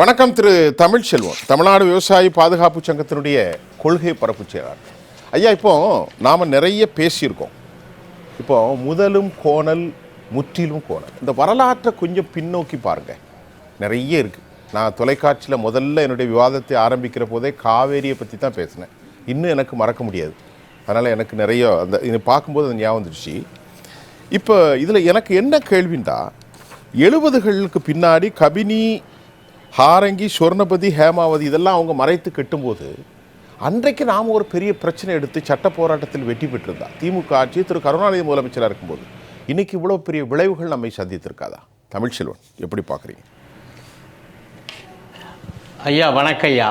வணக்கம் திரு தமிழ்ச்செல்வம் தமிழ்நாடு விவசாயி பாதுகாப்பு சங்கத்தினுடைய கொள்கை பரப்பு செயலாளர். ஐயா இப்போ நாம் நிறைய பேசியிருக்கோம். இப்போ முதலும் கோணல் முற்றிலும் கோணல். இந்த வரலாற்றை கொஞ்சம் பின்னோக்கி பாருங்கள் நிறைய இருக்குது நான் தொலைக்காட்சியில் முதல்ல என்னுடைய விவாதத்தை ஆரம்பிக்கிற போதே காவேரியை பற்றி தான் பேசினேன். இன்னும் எனக்கு மறக்க முடியாது. அதனால் எனக்கு நிறைய அந்த இது பார்க்கும்போது அது ஞாபகம் வந்துடுச்சு இப்போ இதில் எனக்கு என்ன கேள்விண்டா எழுபதுகளுக்கு பின்னாடி கபினி ஹாரங்கி சொர்ணபதி ஹேமாவதி இதெல்லாம் அவங்க மறைத்து கட்டும்போது அன்றைக்கு நாம் ஒரு பெரிய பிரச்சனை எடுத்து சட்ட போராட்டத்தில் வெற்றி பெற்றிருந்தா. திமுக ஆட்சி திரு. கருணாநிதி முதலமைச்சராக இருக்கும்போது இன்னைக்கு இவ்வளோ பெரிய விளைவுகள் நம்மை சந்தித்திருக்காதா? தமிழ்ச்செல்வன் எப்படி பார்க்குறீங்க? ஐயா வணக்கம் ஐயா.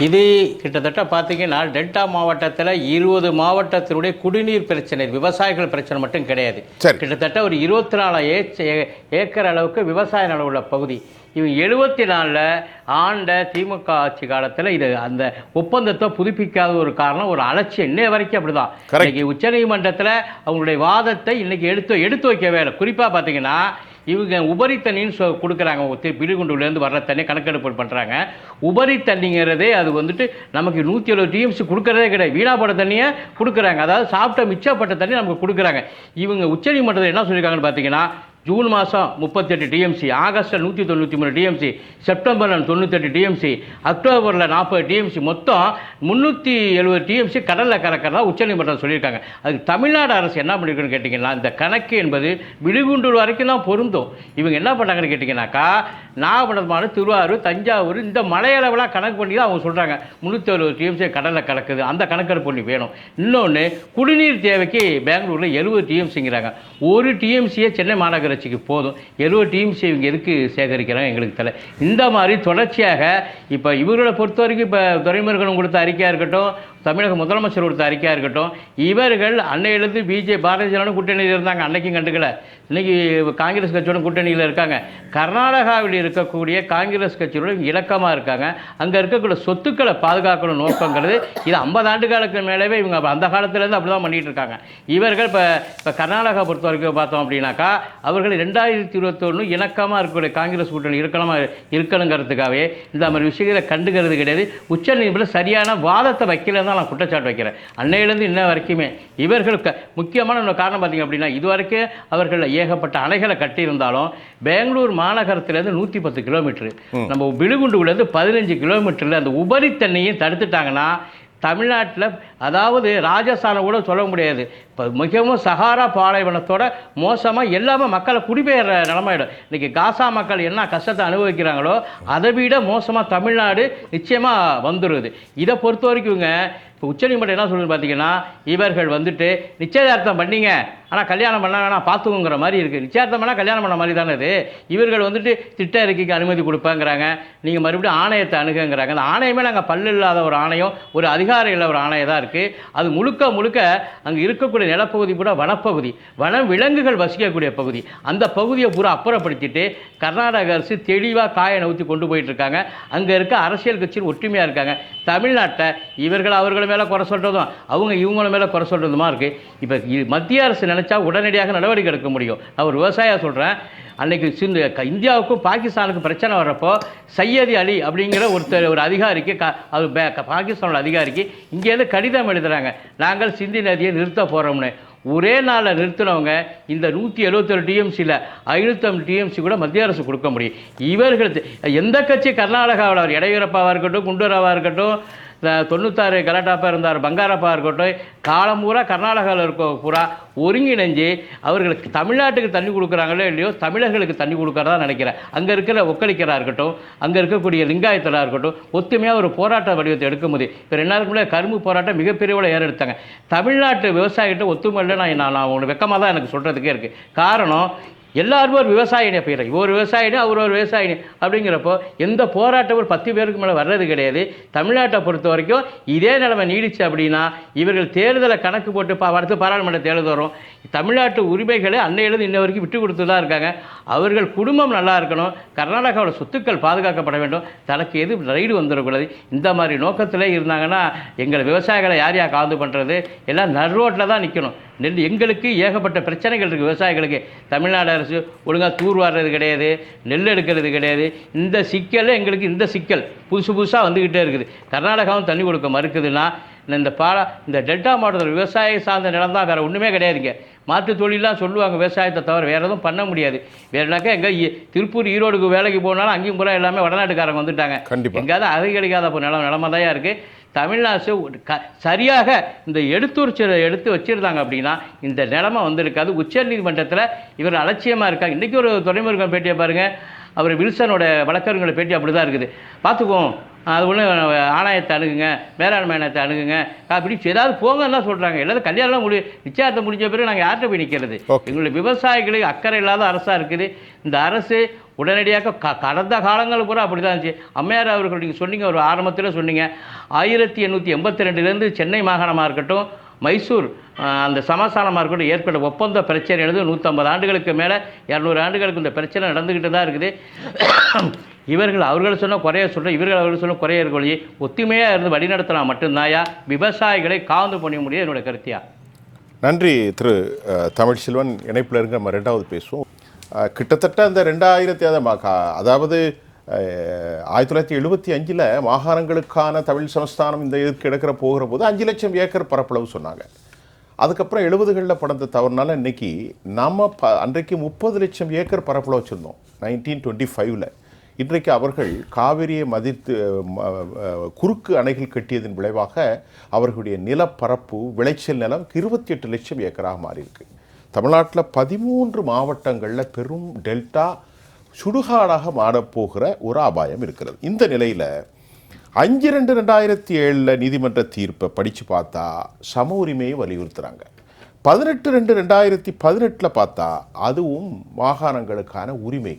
இது கிட்டத்தட்ட பார்த்தீங்கன்னா டெல்டா மாவட்டத்தில் இருபது மாவட்டத்தினுடைய குடிநீர் பிரச்சனை விவசாயிகள் பிரச்சனை மட்டும் கிடையாது. கிட்டத்தட்ட ஒரு இருபத்தி நாலு ஏ- ஏக்கர் அளவுக்கு விவசாய நிலம் உள்ள பகுதி. இவங்க எழுபத்தி நாலில் ஆண்ட திமுக ஆட்சி காலத்தில் இது அந்த ஒப்பந்தத்தை புதுப்பிக்காத ஒரு காரணம் ஒரு அலட்சியம். இன்னைய வரைக்கும் அப்படிதான். Correct. இன்னைக்கு உச்சநீதிமன்றத்தில் அவங்களுடைய வாதத்தை இன்னைக்கு எடுத்து எடுத்து வைக்கவே இல்லை. குறிப்பாக பார்த்தீங்கன்னா இவங்க உபரி தண்ணின்னு சொ கொடுக்குறாங்க. ஒத்தி- பிடிகுண்டுலேருந்து வர்ற தண்ணி கணக்கெடுப்பு பண்ணுறாங்க உபரி தண்ணிங்கிறதே அது வந்துட்டு நமக்கு நூற்றி எழுபது டிஎம்சி கொடுக்குறதே கிடையாது. வீணாப்பட்ட தண்ணியை கொடுக்குறாங்க. அதாவது சாப்பிட்ட மிச்சப்பட்ட தண்ணி நமக்கு கொடுக்குறாங்க. இவங்க உச்சநீதிமன்றத்தில் என்ன சொல்லியிருக்காங்கன்னு பார்த்தீங்கன்னா ஜூன் மாதம் முப்பத்தெட்டு டிஎம்சி ஆகஸ்ட்டில் நூற்றி தொண்ணூற்றி மூணு டிஎம்சி செப்டம்பரில் தொண்ணூத்தெட்டு டிஎம்சி அக்டோபரில் நாற்பது டிஎம்சி மொத்தம் முந்நூற்றி எழுபது டிஎம்சி கடலில் கறக்கிறதா உச்சநீதிமன்றம் சொல்லியிருக்காங்க. அதுக்கு தமிழ்நாடு அரசு என்ன பண்ணியிருக்குன்னு கேட்டிங்கன்னா இந்த கணக்கு என்பது விழுகுண்டூர் வரைக்கும் தான் பொருந்தும். இவங்க என்ன பண்ணாங்கன்னு கேட்டிங்கனாக்கா நாகப்பட்டினம் திருவாரூர் தஞ்சாவூர் இந்த மலையளவெலாம் கணக்கு பண்ணி தான் அவங்க சொல்கிறாங்க முந்நூற்றி எழுபது டிஎம்சி கடலில் கலக்குது அந்த கணக்கெடுப்பு பண்ணி வேணும். இன்னொன்று குடிநீர் தேவைக்கு பெங்களூரில் எழுபது டிஎம்சிங்கிறாங்க ஒரு டிஎம்சியே சென்னை மாநகராட்சிக்கு போதும். எழுபது டீம் இவங்க எதுக்கு சேகரிக்கிறாங்க எங்களுக்கு தெரியல. இந்த மாதிரி தொடர்ச்சியாக இப்போ இவர்களை பொறுத்த வரைக்கும் இப்போ துறைமுருகன் கொடுத்த அறிக்கையாக இருக்கட்டும் தமிழக முதலமைச்சர் கொடுத்த அறிக்கையாக இருக்கட்டும் இவர்கள் அன்னையிலிருந்து பிஜே பாரதிய ஜனோட கூட்டணியில் இருந்தாங்க அன்னைக்கும் கண்டுக்கல. இன்னைக்கு காங்கிரஸ் கட்சியோட கூட்டணியில் இருக்காங்க. கர்நாடகாவில் இருக்கக்கூடிய காங்கிரஸ் கட்சியோட இலக்கமாக இருக்காங்க. அங்கே இருக்கக்கூடிய சொத்துக்களை பாதுகாக்கணும் நோக்கங்கிறது இது ஐம்பது ஆண்டுகளுக்கு மேலவே இவங்க அந்த காலத்துலேருந்து அப்படி தான் பண்ணிகிட்டு இருக்காங்க. இவர்கள் இப்போ இப்போ கர்நாடகா பொறுத்த வரைக்கும் பார்த்தோம் அப்படின்னாக்கா அவர்கள் ரெண்டாயிரத்தி இருபத்தொன்று இணக்கமாக இருக்கக்கூடிய காங்கிரஸ் கூட்டணி இருக்கணுமா இருக்கணுங்கிறதுக்காகவே இந்த மாதிரி விஷயங்களை கண்டுக்கிறது கிடையாது. உச்சநீதிமன்றம் சரியான வாதத்தை வைக்கலன்னு தான் நான் குற்றச்சாட்டு வைக்கிறேன். அன்னையிலேருந்து இன்ன வரைக்குமே இவர்களுக்கு முக்கியமான இன்னொரு காரணம் பார்த்தீங்க அப்படின்னா இதுவரைக்கும் அவர்கள் ஏகப்பட்ட அணைகளை கட்டியிருந்தாலும் பெங்களூர் மாநகரத்திலேருந்து நூற்றி பத்து கிலோமீட்டர் நம்ம பிழுகுண்டுலேருந்து பதினஞ்சு கிலோமீட்டரில் அந்த உபரி தண்ணியும் தடுத்துட்டாங்கன்னா தமிழ்நாட்டில் அதாவது ராஜஸ்தானை கூட சொல்ல முடியாது இப்போ மிகவும் சஹாரா பாலைவனத்தோட மோசமாக எல்லாமே மக்களை குடிபெயர்ற நிலமாயிடும். இன்றைக்கி காசா மக்கள் என்ன கஷ்டத்தை அனுபவிக்கிறாங்களோ அதை விட மோசமாக தமிழ்நாடு நிச்சயமாக வந்துடுது இதை பொறுத்த வரைக்கும் இவங்க இப்போ உச்சநீதிமன்றம் என்ன சொல்லுன்னு பார்த்தீங்கன்னா இவர்கள் வந்துட்டு நிச்சயதார்த்தம் பண்ணிங்க ஆனால் கல்யாணம் பண்ண வேணாம் பார்த்துக்குங்கிற மாதிரி இருக்குது நிச்சயார்த்தம் பண்ணால் கல்யாணம் பண்ண மாதிரி தானே இது? இவர்கள் வந்துட்டு திட்ட அறிக்கைக்கு அனுமதி கொடுப்பாங்கிறாங்க. நீங்கள் மறுபடியும் ஆணையத்தை அணுகுங்கிறாங்க. அந்த ஆணையமே நாங்கள் பல்லு இல்லாத ஒரு ஆணையம் ஒரு அதிகாரம் இல்லாத ஒரு ஆணையம் தான் இருக்குது அது முழுக்க முழுக்க அங்கே இருக்கக்கூடிய நிலப்பகுதி கூட வனப்பகுதி. வன விலங்குகள் வசிக்கக்கூடிய பகுதி. அந்த பகுதியை பூரா அப்புறப்படுத்திட்டு கர்நாடக அரசு தெளிவாக காய நவுத்தி கொண்டு போயிட்டு இருக்காங்க. அங்கே இருக்க அரசியல் கட்சியில் ஒற்றுமையாக இருக்காங்க. தமிழ்நாட்டை இவர்கள் அவர்கள் மேலே குறை சொல்கிறதும் அவங்க இவங்கள மேலே குறை சொல்கிறதுமா இருக்குது இப்போ மத்திய அரசு நினச்சா உடனடியாக நடவடிக்கை எடுக்க முடியும். நான் ஒரு விவசாயியாக சொல்கிறேன் அன்னைக்கு சிந்து இந்தியாவுக்கும் பாகிஸ்தானுக்கும் பிரச்சனை வர்றப்போ சையதி அலி அப்படிங்கிற ஒருத்தர் ஒரு அதிகாரிக்கு க அது பாகிஸ்தானோட அதிகாரிக்கு இங்கேருந்து கடிதம் எழுதுறாங்க. நாங்கள் சிந்தி நதியை நிறுத்த போகிறோம்னு ஒரே நாளில் நிறுத்தினவங்க இந்த நூற்றி எழுபத்தொரு டிஎம்சியில் ஐநூற்றம்பது டிஎம்சி கூட மத்திய அரசு கொடுக்க முடியும். இவர்கள் எந்த கட்சி கர்நாடகாவில் அவர் எடையூரப்பாவாக இருக்கட்டும் குண்டூராவாக இருக்கட்டும் தொண்ணூத்தாறு கலாட்டாப்பா இருந்தார். பங்காரப்பா இருக்கட்டும் காலம் பூரா கர்நாடகாவில் இருக்க பூரா ஒருங்கிணைஞ்சு அவர்களுக்கு தமிழ்நாட்டுக்கு தண்ணி கொடுக்குறாங்களோ இல்லையோ தமிழர்களுக்கு தண்ணி கொடுக்குறதா நினைக்கிறேன். அங்கே இருக்கிற ஒக்களிக்கராக இருக்கட்டும் அங்கே இருக்கக்கூடிய லிங்காயத்தராக இருக்கட்டும் ஒத்துமையாக ஒரு போராட்ட வடிவத்தை எடுக்க முடியும். இப்போ ரெண்டு நாளுக்கு முன்னாடி கரும்பு போராட்டம் மிகப்பெரிய ஏறெடுத்தாங்க. தமிழ்நாட்டு விவசாயிகிட்ட ஒத்துமையில் நான் நான் நான் ஒன்று வெக்கமாக தான் எனக்கு சொல்கிறதுக்கே இருக்குது காரணம் எல்லாருமே ஒரு விவசாயினே பெயரை ஒரு விவசாயினி அவர் ஒரு விவசாயினி. அப்படிங்கிறப்போ எந்த போராட்டம் ஒரு பத்து பேருக்கு மேலே வர்றது கிடையாது. தமிழ்நாட்டை பொறுத்த வரைக்கும் இதே நிலைமை நீடிச்சு அப்படின்னா இவர்கள் தேர்தலை கணக்கு போட்டு பா அடுத்து பாராளுமன்ற தேர்தல் வரும். தமிழ்நாட்டு உரிமைகளை அன்னையிலிருந்து இன்ன வரைக்கும் விட்டு கொடுத்து தான் இருக்காங்க. அவர்கள் குடும்பம் நல்லா இருக்கணும். கர்நாடகாவோட சொத்துக்கள் பாதுகாக்கப்பட வேண்டும். தனக்கு எது ரைடு வந்துடக்கூடாது. இந்த மாதிரி நோக்கத்திலே இருந்தாங்கன்னா எங்கள் விவசாயிகளை யார் யார் காந்து பண்ணுறது எல்லாம் நர்ரோட்டில் தான் நிற்கணும் நெல் எங்களுக்கு ஏகப்பட்ட பிரச்சனைகள் இருக்குது விவசாயிகளுக்கு. தமிழ்நாடு அரசு ஒழுங்காக தூர் வாடுறது கிடையாது. நெல் எடுக்கிறது கிடையாது. இந்த சிக்கல் எங்களுக்கு இந்த சிக்கல் புதுசு புதுசாக வந்துக்கிட்டே இருக்குது. கர்நாடகாவும் தண்ணி கொடுக்க மறுக்குதுன்னா இந்த பாலா இந்த டெல்டா மாவட்டத்தில் விவசாயம் சார்ந்த நிலம் தான் வேறு ஒன்றுமே கிடையாதுங்க. மாற்று தொழிலாம் சொல்லுவாங்க விவசாயத்தை தவிர வேறு எதுவும் பண்ண முடியாது. வேறுனாக்கா எங்கே திருப்பூர் ஈரோடுக்கு வேலைக்கு போனாலும் அங்கேயும் பூரா எல்லாமே வடநாட்டுக்காரங்க வந்துட்டாங்க. எங்கேயாவது அது கிடைக்காத அப்போ நிலம் நிலமா தான் இருக்குது தமிழ்நாடு க சரியாக இந்த எடுத்துரைச்சலை எடுத்து வச்சிருந்தாங்க அப்படின்னா இந்த நிலைமை வந்திருக்காது. உச்சநீதிமன்றத்தில் இவர் அலட்சியமாக இருக்காங்க. இன்றைக்கி ஒரு துறைமுருகன் பேட்டியை பாருங்கள் அவர் வில்சனோட வழக்கறிஞரோட பேட்டி அப்படி தான் இருக்குது. பார்த்துக்குவோம். அது ஒன்று ஆணையத்தை அணுகுங்க மேலாண்மை ஆணையத்தை அணுகுங்க. அப்படி ஏதாவது போங்கன்னு தான் சொல்கிறாங்க எல்லாரும் கல்யாணம் முடி நிச்சயத்தை முடிஞ்ச பிறகு நாங்கள் யார்கிட்ட போய் நிற்கிறது. எங்களுடைய விவசாயிகளுக்கு அக்கறை இல்லாத அரசாக இருக்குது. இந்த அரசு உடனடியாக க கடந்த காலங்கள் பூரா அப்படி தான் இருந்துச்சு. அம்மையார் அவர்கள் நீங்கள் சொன்னீங்க ஒரு ஆரம்பத்தில் சொன்னீங்க. ஆயிரத்தி எண்ணூற்றி எண்பத்தி ரெண்டுலேருந்து சென்னை மாகாணமாக இருக்கட்டும் மைசூர் அந்த சமஸ்தானமாக இருக்கட்டும் ஏற்பட்ட ஒப்பந்த பிரச்சனை எழுது நூற்றம்பது ஆண்டுகளுக்கு மேலே இரநூறு ஆண்டுகளுக்கு இந்த பிரச்சனை நடந்துக்கிட்டு தான் இருக்குது. இவர்கள் அவர்கள் சொன்ன குறைய சொல்கிற இவர்கள் அவர்கள் சொன்ன குறைய ஒத்துமையாக இருந்து வழிநடத்தினா மட்டும்தாயா விவசாயிகளை காந்து பண்ண முடியும் என்னோட கருத்தியா? நன்றி திரு அஹ், தமிழ்செல்வன் இணைப்பில் இருங்க நம்ம ரெண்டாவது பேசுவோம். கிட்டத்தட்ட அந்த ரெண்டாயிரத்தி அதாவது ஆயிரத்தி தொள்ளாயிரத்தி எழுபத்தி அஞ்சில் மாகாணங்களுக்கான தமிழ் சமஸ்தானம் இந்த இதுக்கு எடுக்கிற போகிற போது அஞ்சு லட்சம் ஏக்கர் பரப்பளவு சொன்னாங்க. அதுக்கப்புறம் எழுபதுகளில் படந்த தவறுனால இன்னைக்கு நம்ம ப அன்றைக்கு முப்பது லட்சம் ஏக்கர் பரப்பளவு வச்சுருந்தோம் நைன்டீன் டுவெண்ட்டி ஃபைவ்ல இன்றைக்கு அவர்கள் காவிரியை மதித்து குறுக்கு அணைகள் கட்டியதன் விளைவாக அவர்களுடைய நிலப்பரப்பு விளைச்சல் நிலம் இருபத்தி எட்டு லட்சம் ஏக்கராக மாறியிருக்கு. தமிழ்நாட்டில் பதிமூன்று மாவட்டங்களில் பெரும் டெல்டா சுடுகாடாக மாறப்போகிற ஒரு அபாயம் இருக்கிறது. இந்த நிலையில் அஞ்சு ரெண்டு ரெண்டாயிரத்தி ஏழில் நீதிமன்ற தீர்ப்பை படித்து பார்த்தா சம உரிமையை வலியுறுத்துகிறாங்க பதினெட்டு ரெண்டு ரெண்டாயிரத்தி பதினெட்டில் பார்த்தா அதுவும் மாகாணங்களுக்கான உரிமை.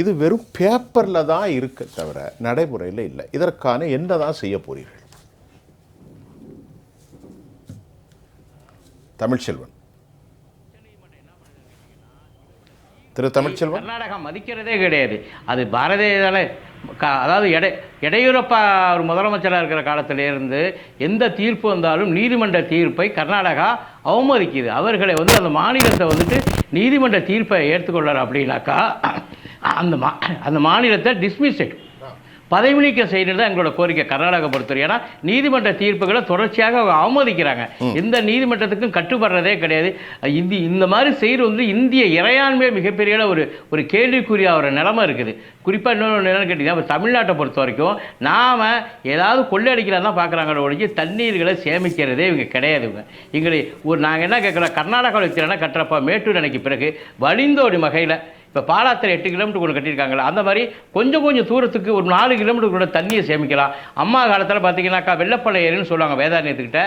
இது வெறும் பேப்பரில் தான் இருக்க தவிர நடைமுறையில் இல்லை. இதற்கான என்ன தான் செய்ய போறீர்கள்? தமிழ்ச்செல்வன். திரு தமிழ்ச்செல்வம் கர்நாடகா மதிக்கிறதே கிடையாது. அது பாரதியால அதாவது எடை எடையூரப்பா ஒரு முதலமைச்சராக இருக்கிற காலத்திலேருந்து எந்த தீர்ப்பு வந்தாலும் நீதிமன்ற தீர்ப்பை கர்நாடகா அவமதிக்குது. அவர்களை வந்து அந்த மாநிலத்தை வந்துட்டு நீதிமன்ற தீர்ப்பை ஏற்றுக்கொள்ளார் அப்படின்னாக்கா அந்த மா அந்த மாநிலத்தை டிஸ்மிஸ்ட் பதவி நீக்கம் செய்யறது தான் எங்களோட கோரிக்கை கர்நாடகா பொறுத்தவரை ஏன்னா நீதிமன்ற தீர்ப்புகளை தொடர்ச்சியாக அவங்க அவமதிக்கிறாங்க. எந்த நீதிமன்றத்துக்கும் கட்டுப்படுறதே கிடையாது. இந்த இந்த மாதிரி செய்கிறது வந்து இந்திய இறையாண்மை மிகப்பெரிய ஒரு ஒரு கேள்விக்குரிய ஒரு நிலைமை இருக்குது. குறிப்பாக இன்னொன்று என்னன்னு கேட்டிங்கன்னா இப்ப தமிழ்நாட்டை பொறுத்த வரைக்கும் நாம் ஏதாவது கொள்ளையடிக்கலாம் தான் பார்க்குறாங்களோ ஒழிஞ்சு தண்ணீர்களை சேமிக்கிறதே இவங்க கிடையாது இவங்க. எங்களை ஒரு நாங்கள் என்ன கேட்குறோம்? கர்நாடகாவில் திறனை கட்டுறப்ப மேட்டூர் அணைக்கு பிறகு வழிந்தோடி வகையில் இப்போ பாலாத்தில் எட்டு கிலோமீட்டர் கொண்டு கட்டியிருக்காங்களா அந்த மாதிரி கொஞ்சம் கொஞ்சம் தூரத்துக்கு ஒரு நாலு கிலோமீட்டர் கூட தண்ணியை சேமிக்கலாம். அம்மா காலத்தில் பார்த்தீங்கன்னாக்கா வெள்ளப்பள்ளை ஏரின்னு சொல்லுவாங்க வேதாரண்யத்துக்கிட்ட.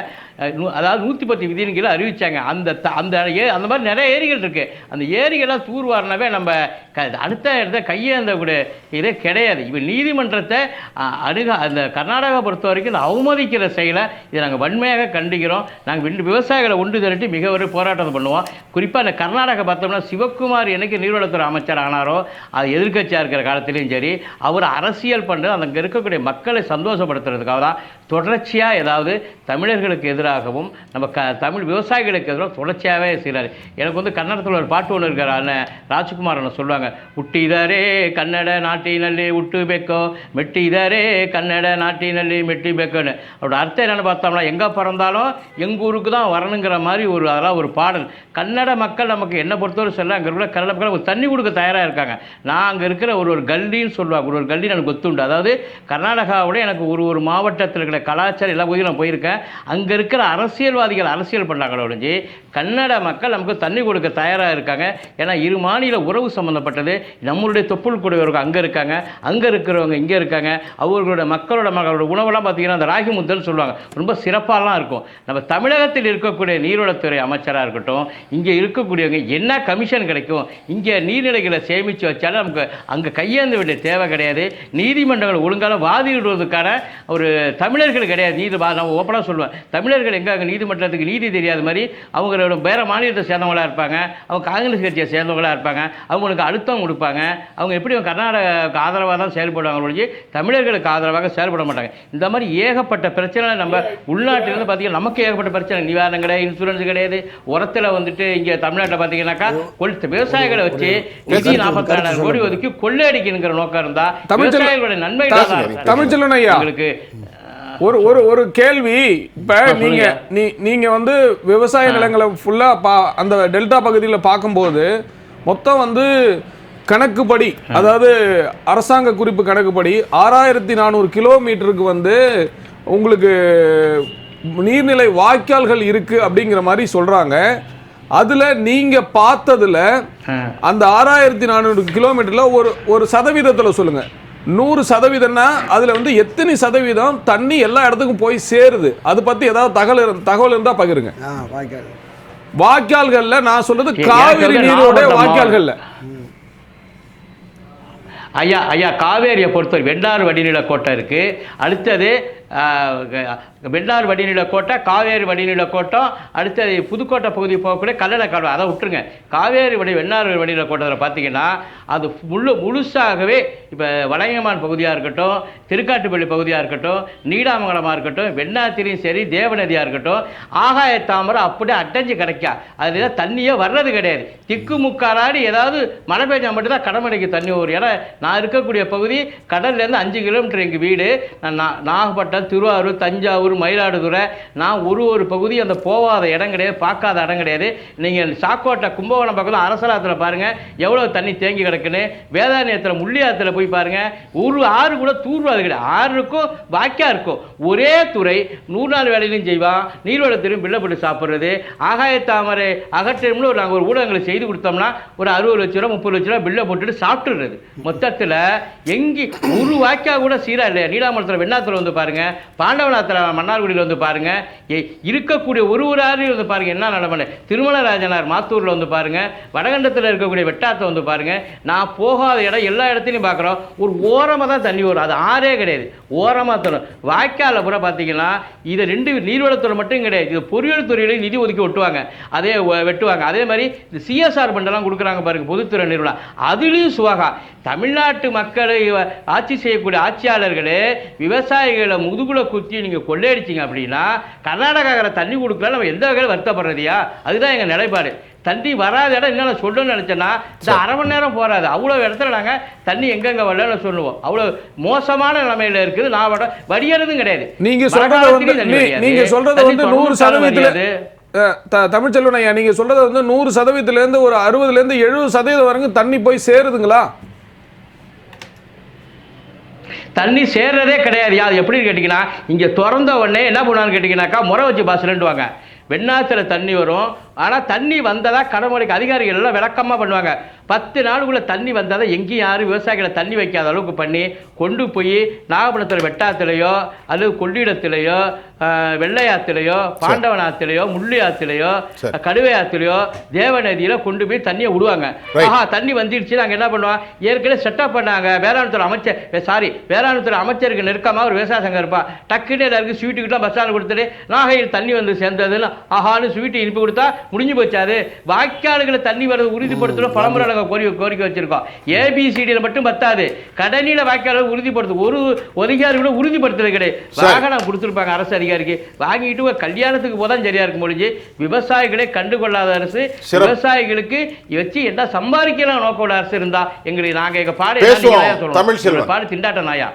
அதாவது நூற்றி பத்து விதின்னு கீழே அறிவிச்சாங்க. அந்த த- அந்த ஏ அந்த மாதிரி நிறைய ஏரிகள் இருக்குது அந்த ஏரிகள்லாம் தூர்வாரினவே நம்ம க அடுத்த இடத்த கையேந்தக்கூடிய இதே கிடையாது. இப்போ நீதிமன்றத்தை அணுக அந்த கர்நாடகா பொறுத்த வரைக்கும் இந்த அவமதிக்கிற செயலை இதை நாங்கள் வன்மையாக கண்டிக்கிறோம். நாங்கள் ரெண்டு விவசாயிகளை ஒன்று திரட்டி மிக ஒரு போராட்டம் பண்ணுவோம். குறிப்பாக இந்த கர்நாடகா பார்த்தோம்னா சிவக்குமார் எனக்கு நீர்வளத்துறை அமைச்சர் ஆனாரோ அது எதிர்கட்சியாக இருக்கிற காலத்திலையும் சரி அவர் அரசியல் பண்ணுறது அங்கே இருக்கக்கூடிய மக்களை சந்தோஷப்படுத்துறதுக்காக தான் தொடர்ச்சியாக ஏதாவது தமிழர்களுக்கு எதிராகவும் நம்ம க தமிழ் விவசாயிகளுக்கு எதிராக தொடர்ச்சியாகவே செய்கிறார் எனக்கு வந்து கன்னடத்தில் ஒரு பாட்டு ஒன்று இருக்கிற அண்ணன் ராஜ்குமார் அண்ணன் சொல்லுவாங்க உட்டிதரே கன்னட நாட்டி நல்லி உட்டு பெக்கோ மெட்டிதரே கன்னட நாட்டி நல்லி மெட்டி பெக்கோன்னு. அவரோட அர்த்தம் என்னென்னு பார்த்தோம்னா எங்கே பிறந்தாலும் எங்கள் ஊருக்கு தான் வரணுங்கிற மாதிரி ஒரு அதெல்லாம் ஒரு பாடல். கன்னட மக்கள் நமக்கு என்ன பொறுத்தவரை சொல்ல அங்கே இருக்கிற கன்னட மக்கள் ஒரு தண்ணி கொடுக்க தயாராக இருக்காங்க. நான் அங்கே இருக்கிற ஒரு ஒரு கல்லின்னு சொல்லுவாங்க ஒரு ஒரு கல்லி எனக்கு ஒத்துண்டு. அதாவது கர்நாடகாவோட எனக்கு ஒரு ஒரு மாவட்டத்தில் இருக்கிற இருக்கிற கலாச்சாரம் எல்லா பகுதியும் நான் போயிருக்கேன். அங்கே இருக்கிற அரசியல்வாதிகள் அரசியல் பண்ணாங்களோ ஒழிஞ்சு கன்னட மக்கள் நமக்கு தண்ணி கொடுக்க தயாராக இருக்காங்க. ஏன்னா இரு மாநில உறவு சம்மந்தப்பட்டது நம்மளுடைய தொப்புள் கூடியவர்கள் அங்கே இருக்காங்க அங்கே இருக்கிறவங்க இங்கே இருக்காங்க. அவர்களோட மக்களோட மக்களோட உணவெல்லாம் பார்த்தீங்கன்னா அந்த ராகி முத்தல்னு சொல்லுவாங்க. ரொம்ப சிறப்பாலாம் இருக்கும். நம்ம தமிழகத்தில் இருக்கக்கூடிய நீர்வளத்துறை அமைச்சராக இருக்கட்டும் இங்கே இருக்கக்கூடியவங்க என்ன கமிஷன் கிடைக்கும் இங்கே நீர்நிலைகளை சேமித்து வச்சாலும் நமக்கு அங்கே கையேந்த வேண்டிய தேவை கிடையாது. நீதிமன்றங்கள் ஒழுங்காக வாதிடுவதற்கான ஒரு தமிழர்கள் கிடையாது. நீதி நான் ஓப்பனாக சொல்லுவேன். தமிழர்கள் எங்கே அங்கே நீதிமன்றத்துக்கு நீதி தெரியாத மாதிரி அவங்களோட வேற மாநிலத்தை சேர்ந்தவங்களா இருப்பாங்க. அவங்க காங்கிரஸ் கட்சியை சேர்ந்தவங்களா இருப்பாங்க. அவங்களுக்கு அழுத்தம் கொடுப்பாங்க. அவங்க எப்படி கர்நாடகாவுக்கு ஆதரவாக தான் செயல்படுவாங்க ஒழிஞ்சு தமிழர்களுக்கு ஆதரவாக செயல்பட மாட்டாங்க. இந்த மாதிரி ஏகப்பட்ட பிரச்சனை நம்ம உள்நாட்டிலிருந்து பார்த்தீங்கன்னா நமக்கு ஏகப்பட்ட பிரச்சனை. நிவாரணம் கிடையாது இன்சூரன்ஸ் கிடையாது. உரத்தில் வந்துட்டு இங்கே தமிழ்நாட்டில் பார்த்தீங்கன்னா கொள் விவசாயிகளை வச்சு நிதி நாற்பத்தி நாலாயிரம் கோடி ஒதுக்கி கொள்ளையடிக்கணுங்கிற நோக்கம் இருந்தா தமிழ்ச்செல்வன் விவசாயிகளுடைய நன்மை உங்களுக்கு ஒரு ஒரு ஒரு கேள்வி. இப்ப ஆ, நீங்க சொல்லுங்க. நீ நீங்க வந்து விவசாய நிலங்களை ஃபுல்லா பா அந்த டெல்டா பகுதியில பார்க்கும்போது மொத்தம் வந்து கணக்குப்படி அதாவது அரசாங்க குறிப்பு கணக்குப்படி ஆறாயிரத்தி நானூறு கிலோமீட்டருக்கு வந்து உங்களுக்கு நீர்நிலை வாய்க்கால்கள் இருக்கு அப்படிங்கிற மாதிரி சொல்றாங்க. அதுல நீங்க பார்த்ததுல. அந்த ஆறாயிரத்தி நானூறு கிலோமீட்டர்ல ஒரு ஒரு சதவீதத்துல சொல்லுங்க. நூறு சதவீதம்னா அதுல வந்து எத்தனை சதவீதம் தண்ணி எல்லா இடத்துக்கும் போய் சேருது? அது பத்தி ஏதாவது தகவல் தகவல் இருந்தா பகிருங்க. வாய்க்கால்கள்ல நான் சொல்றது காவிரி நீரோட வாய்க்கால்கள்ல. ஐயா ஐயா காவேரியை பொறுத்தவரை வெண்ணார் வடிநில கோட்டை அடுத்தது வெண்ணார் வடிநிலக்கோட்டை வடிநில கோட்டை காவேரி வடிநில கோட்டம் அடுத்தது புதுக்கோட்டை பகுதி போகக்கூடிய கல்லணை கால்வாய் அதை விட்டுருங்க. காவேரி வடி வெண்ணார் வடிநில கோட்டத்தில் பார்த்தீங்கன்னா அது முழு முழுசாகவே இப்போ வளையமான் பகுதியாக இருக்கட்டும் திருக்காட்டுப்பள்ளி பகுதியாக இருக்கட்டும் நீடாமங்கலமாக இருக்கட்டும் வெண்ணாத்திரியும் சரி தேவநதியாக இருக்கட்டும் ஆகாய தாமரை அப்படியே அடைஞ்சு கிடைக்கா. அதில் தண்ணியே வர்றது கிடையாது. திக்கு முக்காராடி ஏதாவது மழை பெஞ்சா மட்டும்தான் கடமடைக்கு தண்ணி ஒரு இடம் நான் இருக்கக்கூடிய பகுதி கடல்லேருந்து அஞ்சு கிலோமீட்டர் எங்கள் வீடு. நான் நாகப்பட்டினம் திருவாரூர் தஞ்சாவூர் மயிலாடுதுறை. நான் ஒரு ஒரு பகுதி அந்த போகாத இடம் கிடையாது பார்க்காத இடம் கிடையாது. நீங்கள் சாக்கோட்டை கும்பகோணம் பக்கத்தில் அரசலாத்தில் பாருங்கள் எவ்வளோ தண்ணி தேங்கி கிடக்குன்னு. வேதாநியத்தில் முள்ளியாத்தில் போய் பாருங்கள் ஒரு ஆறு கூட தூர்வாது கிடையாது. ஆறு இருக்கும் வாக்கியா இருக்கும். ஒரே துறை நூறு நாள் வேலையிலும் செய்வான் நீர்வளத்திலும் பிள்ளை போட்டு சாப்பிட்றது. ஆகாய தாமரை அகற்றம்னு ஒரு நாங்கள் ஒரு ஊடகங்களை செய்து கொடுத்தோம்னா ஒரு அறுபது லட்ச ரூபா முப்பது லட்ச ரூபா பில்லை போட்டுட்டு சாப்பிட்டுறது. மொத்தத்தில் எங்கே ஒரு வாக்கியா கூட சீராக இல்லையா? நீடாமலத்தில் வெண்ணாத்துல வந்து பாருங்க பாண்டவநாத்தில் மன்னார்குடியில் வந்து பாருங்க இருக்கக்கூடிய ஒரு ஒரு ஆறில் வந்து பாருங்க என்ன நடமலை திருமலராஜனார் மாத்தூரில் வந்து பாருங்க வடகண்டத்தில் இருக்கக்கூடிய வெட்டாத்தை வந்து பாருங்க நான் போகாத இடம் எல்லா இடத்துலையும் பார்க்குறோம் ஒரு ஓரமாக தான் தண்ணி வரும் அது ஆறே கிடையாது ஓரமாக தரும் வாய்க்கால பூரா பார்த்தீங்கன்னா இதை ரெண்டு நீர்வளத்துறை மட்டும் கிடையாது இது பொறியியல் துறையிலையும் நிதி ஒதுக்கி ஒட்டுவாங்க அதே வெட்டுவாங்க. அதே மாதிரி இந்த சிஎஸ்ஆர் பண்டெல்லாம் கொடுக்குறாங்க பாருங்க பொதுத்துறை நிறுவனம். அதுலேயும் சுவாகா தமிழ்நாட்டு மக்களை ஆட்சி செய்யக்கூடிய ஆட்சியாளர்களே விவசாயிகளை முதுகுல குத்தி நீங்கள் கொள்ளையடிச்சிங்க அப்படின்னா கர்நாடகாவில் தண்ணி கொடுக்கல நம்ம எந்த வகையில் வருத்தப்படுறதையா? அதுதான் எங்கள் நிலைப்பாடு. தண்ணி வராத இடம் என்ன சொல்லணும்னு நினச்சேன்னா இந்த அரை மணி நேரம் போகாது அவ்வளோ இடத்துல நாங்கள் தண்ணி எங்கெங்கே வரலன்னு சொல்லுவோம். அவ்வளோ மோசமான நிலைமையில இருக்குது நான் வட வடியறதும் கிடையாது. நீங்க சொல்றது வந்து மழைக்காலத்துலயும் தண்ணி நீ- வடியாது. நீங்க சொல்றது தண்ணி வந்து நூறு சதவீதத்துல தமிழ்ச்செல்வன் ஐயா நீங்க சொல்றது வந்து நூறு சதவீதத்துல இருந்து ஒரு அறுபதுல இருந்து எழுபது சதவீதம் வரைக்கும் தண்ணி போய் சேருதுங்களா? தண்ணி சேர்றதே கிடையாது. அது எப்படின்னு கேட்டிங்கன்னா இங்கே திறந்த உடனே என்ன பண்ணுவான்னு கேட்டிங்கனாக்கா முறை வச்சு பாசலன்ட்டுவாங்க வெண்ணாத்துல தண்ணி வரும். ஆனால் தண்ணி வந்ததா கடமுறைக்கு அதிகாரிகள் எல்லாம் விளக்கமாக பண்ணுவாங்க. பத்து நாளுக்குள்ள தண்ணி வந்ததை எங்கேயும் யாரும் விவசாயிகளை தண்ணி வைக்காத அளவுக்கு பண்ணி கொண்டு போய் நாகப்பட்டினத்தில் வெட்டாத்திலையோ அல்லது கொள்ளிடத்திலேயோ வெள்ளையாத்திலையோ பாண்டவனாத்திலையோ முள்ளியாத்திலையோ சரி. கடுவையாத்திலையோ தேவநதியில கொண்டு போய் தண்ணியை விடுவாங்க. ஆஹா தண்ணி வந்துடுச்சு நாங்கள் என்ன பண்ணுவோம் ஏற்கனவே செட்டப் பண்ணாங்க. வேளாண்துறை அமைச்சர் சாரி வேளாண்துறை அமைச்சருக்கு நெருக்கமாக ஒரு விவசாய சங்கம் இருப்பா. டக்குன்னு எல்லாருக்கும் ஸ்வீட்டுக்கிட்ட பஸ் ஸ்டாண்ட் கொடுத்துட்டு நாகையில் தண்ணி வந்து சேர்ந்ததுன்னு ஆஹான்னு ஸ்வீட்டு இனிப்பு கொடுத்தா முடிஞ்சு போச்சாது. வாய்க்காலுகளை தண்ணி வரது உறுதிப்படுத்தணும். பலமுறை நாங்கள் கோரி கோரிக்கை வச்சிருக்கோம். ஏபிசிடியில் மட்டும் பத்தாது. கடனில வாய்க்காலை உறுதிப்படுத்து ஒரு அதிகாரி கூட உறுதிப்படுத்துறது கிடையாது. வாகனம் கொடுத்துருப்பாங்க அரசு அதிகாரிக்கு. வாங்கிட்டு கல்யாணத்துக்கு போதான் சரியா இருக்கும் பொழுது விவசாயிகளை கண்டுகொள்ளாத அரசு. விவசாயிகளுக்கு வச்சு என்ன சம்பாதிக்கலாம் நோக்கோட அரசு இருந்தா எங்களுக்கு நாங்க எங்க பாடு? தமிழ் பாடு திண்டாட்ட நாயா.